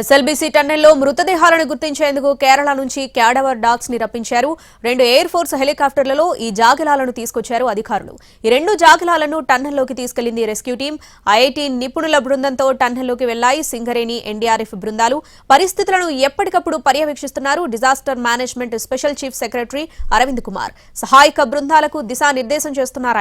SLBC టన్నెల్లో మృతదేహాలను గుర్తించేందుకు కేరళ నుంచి క్యాడవర్ డాగ్స్ని రప్పించారు. రెండు ఎయిర్ ఫోర్స్ హెలికాప్టర్లలో ఈ జాగిలాలను తీసుకొచ్చారు అధికారులు. ఈ రెండు జాగిలాలను టన్నెల్లోకి తీసుకెళ్ళింది రెస్క్యూ టీం. ఐఐటి నిపుణుల బృందంతో టన్నెల్లోకి వెళ్ళాయి సింగరేణి ఎన్డీఆర్ఎఫ్ బృందాలు. పరిస్థితులను ఎప్పటికప్పుడు పర్యవేక్షిస్తున్నారు disaster management special chief secretary Aravind Kumar. సహాయక బృందాలకు దిశానిర్దేశం చేస్తున్నారు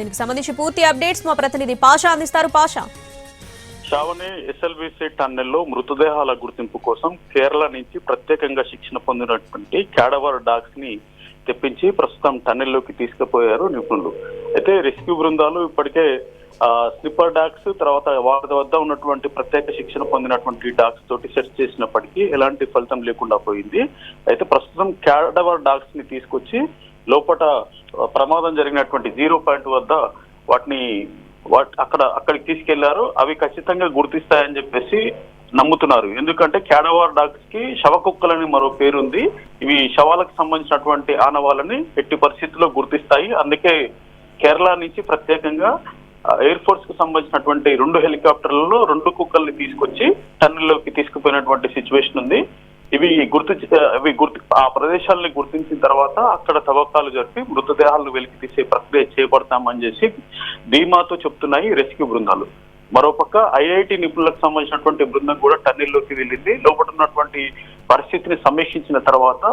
దీనికి సంబంధించి పూర్తి అప్డేట్స్ మా ప్రతినిధి పాషా అందిస్తారు. పాషా. శ్రావణి ఎస్ఎల్బిసి టన్నెల్లో మృతదేహాల గుర్తింపు కోసం కేరళ నుంచి ప్రత్యేకంగా శిక్షణ పొందినటువంటి క్యాడవర్ డాగ్స్ని తెప్పించి ప్రస్తుతం టన్నెల్లోకి తీసుకుపోయారు నిపుణులు. అయితే రెస్క్యూ బృందాలు ఇప్పటికే స్లిప్పర్ డాగ్స్ తర్వాత వారి వద్ద ఉన్నటువంటి ప్రత్యేక శిక్షణ పొందినటువంటి డాగ్స్ తోటి సెర్చ్ చేసినప్పటికీ ఎలాంటి ఫలితం లేకుండా పోయింది. అయితే ప్రస్తుతం క్యాడవర్ డాగ్స్ని తీసుకొచ్చి లోపల ప్రమాదం జరిగినటువంటి జీరో పాయింట్ వద్ద వాటిని అక్కడ అక్కడికి తీసుకెళ్ళారు. అవి ఖచ్చితంగా గుర్తిస్తాయని చెప్పేసి నమ్ముతున్నారు. ఎందుకంటే క్యాడవార్ డాగ్స్కి శవ కుక్కలని మరో పేరుంది. ఇవి శవాలకు సంబంధించినటువంటి ఆనవాళ్ళని ఎట్టి పరిస్థితుల్లో గుర్తిస్తాయి. అందుకే కేరళ నుంచి ప్రత్యేకంగా ఎయిర్ ఫోర్స్కు సంబంధించినటువంటి రెండు హెలికాప్టర్లలో రెండు కుక్కల్ని తీసుకొచ్చి టన్నుల్లోకి తీసుకుపోయినటువంటి సిచ్యువేషన్ ఉంది. ఇవి గుర్తు అవి గుర్తు ఆ ప్రదేశాలని గుర్తించిన తర్వాత అక్కడ తవ్వకాలు జరిపి మృతదేహాలను వెలికి తీసే ప్రక్రియ చేపడతామని చేసి ధీమాతో చెప్తున్నాయి రెస్క్యూ బృందాలు. మరోపక్క ఐఐటి నిపుణులకు సంబంధించినటువంటి బృందం కూడా టన్నెల్లోకి వెళ్ళింది. లోపల ఉన్నటువంటి పరిస్థితిని సమీక్షించిన తర్వాత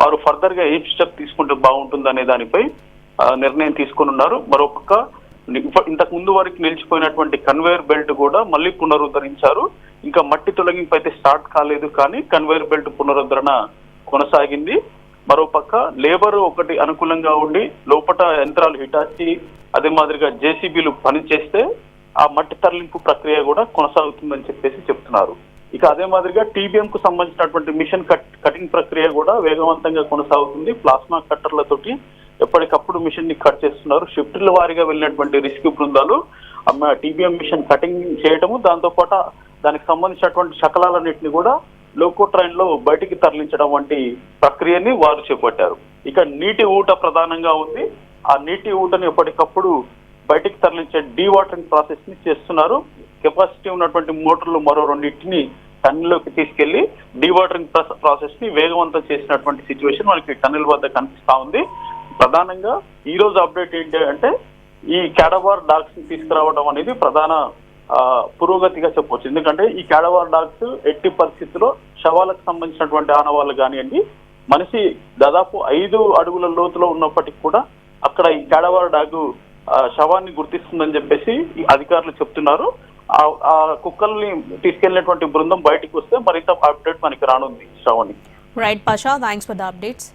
వారు ఫర్దర్గా ఏం స్టెప్ తీసుకుంటే బాగుంటుంది అనే దానిపై నిర్ణయం తీసుకుని ఉన్నారు. మరోపక్క ఇంతకు ముందు వరకు నిలిచిపోయినటువంటి కన్వేయర్ బెల్ట్ కూడా మళ్ళీ పునరుద్ధరించారు. ఇంకా మట్టి తొలగింపు అయితే స్టార్ట్ కాలేదు కానీ కన్వేయర్ బెల్ట్ పునరుద్ధరణ కొనసాగింది. మరోపక్క లేబర్ ఒకటి అనుకూలంగా ఉండి లోపల యంత్రాలు హిటాచి అదే మాదిరిగా జేసీబీలు పనిచేస్తే ఆ మట్టి తరలింపు ప్రక్రియ కూడా కొనసాగుతుందని చెప్పేసి చెప్తున్నారు. ఇక అదే మాదిరిగా టీబీఎం కు సంబంధించినటువంటి మిషన్ కట్ కటింగ్ ప్రక్రియ కూడా వేగవంతంగా కొనసాగుతుంది. ప్లాస్మా కట్టర్లతోటి ఎప్పటికప్పుడు మిషన్ని కట్ చేస్తున్నారు. షిఫ్ట్ల వారీగా వెళ్ళినటువంటి రెస్క్యూ బృందాలు టీబీఎం మిషన్ కటింగ్ చేయటము దాంతో పాటు దానికి సంబంధించినటువంటి శకలాలన్నింటినీ కూడా లోకో ట్రైన్లో బయటికి తరలించడం వంటి ప్రక్రియని వారు చేపట్టారు. ఇక నీటి ఊట ప్రధానంగా ఉంది. ఆ నీటి ఊటని ఎప్పటికప్పుడు బయటికి తరలించే డీ వాటరింగ్ ప్రాసెస్ని చేస్తున్నారు. కెపాసిటీ ఉన్నటువంటి మోటార్లు మరో రెండింటిని టన్నెల్లోకి తీసుకెళ్ళి డీ వాటరింగ్ ప్రాసెస్ని వేగవంతం చేసినటువంటి సిచ్యువేషన్ మనకి టన్నెల్ వద్ద కనిపిస్తా ఉంది. ప్రధానంగా ఈ రోజు అప్డేట్ ఏంటి అంటే ఈ క్యాడవార్ డాగ్స్ని తీసుకురావడం అనేది ప్రధాన పురోగతిగా చెప్పవచ్చు ఎందుకంటే ఈ క్యాడవార్ డాగ్స్ ఎట్టి పరిస్థితుల్లో శవాలకు సంబంధించినటువంటి ఆనవాళ్ళు కానివ్వండి మనిషి దాదాపు ఐదు అడుగుల లోతులో ఉన్నప్పటికీ కూడా అక్కడ ఈ క్యాడవార్ డాగ్ శవాన్ని గుర్తిస్తుందని చెప్పేసి ఈ అధికారులు చెప్తున్నారు. ఆ- ఆ కుక్కల్ని తీసుకెళ్ళినటువంటి బృందం బయటకు వస్తే మరింత అప్డేట్ మనకి రానుంది Sravani right Pasha thanks for the updates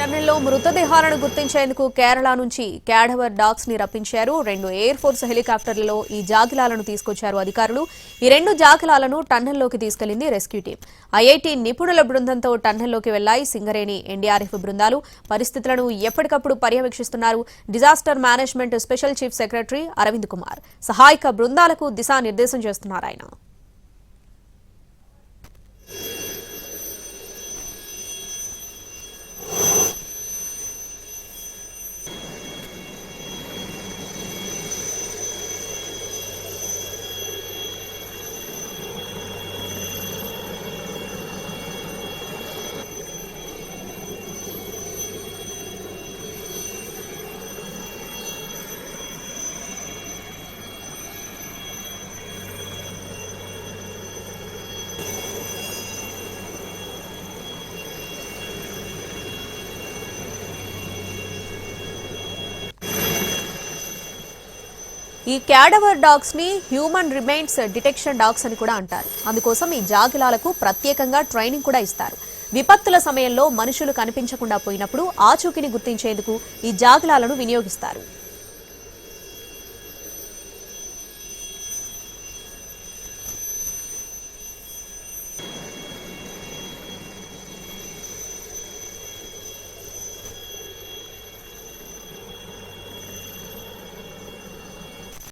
ఈ మృతదేహాలను గుర్తించేందుకు కేరళ నుంచి క్యాడవర్ డాగ్స్ని రప్పించారు. రెండు ఎయిర్ ఫోర్స్ హెలికాప్టర్లలో ఈ జాగిలాలను తీసుకొచ్చారు అధికారులు. ఈ రెండు జాగిలాలను టన్నెల్లోకి తీసుకెళ్ళింది రెస్క్యూ టీం. ఐఐటి నిపుణుల బృందంతో టన్నెల్లోకి వెళ్ళాయి సింగరేణి ఎన్డీఆర్ఎఫ్ బృందాలు. పరిస్థితులను ఎప్పటికప్పుడు పర్యవేక్షిస్తున్నారు disaster management special chief secretary Aravind Kumar. సహాయక బృందాలకు దిశానిర్దేశం చేస్తున్నారు ఆయన. ఈ క్యాడవర్ డాగ్స్ని హ్యూమన్ రిమైన్స్ డిటెక్షన్ డాగ్స్ అని కూడా అంటారు. అందుకోసం ఈ జాగిలాలకు ప్రత్యేకంగా ట్రైనింగ్ కూడా ఇస్తారు. విపత్తుల సమయంలో మనుషులు కనిపించకుండా పోయినప్పుడు ఆచూకీని గుర్తించేందుకు ఈ జాగిలాలను వినియోగిస్తారు.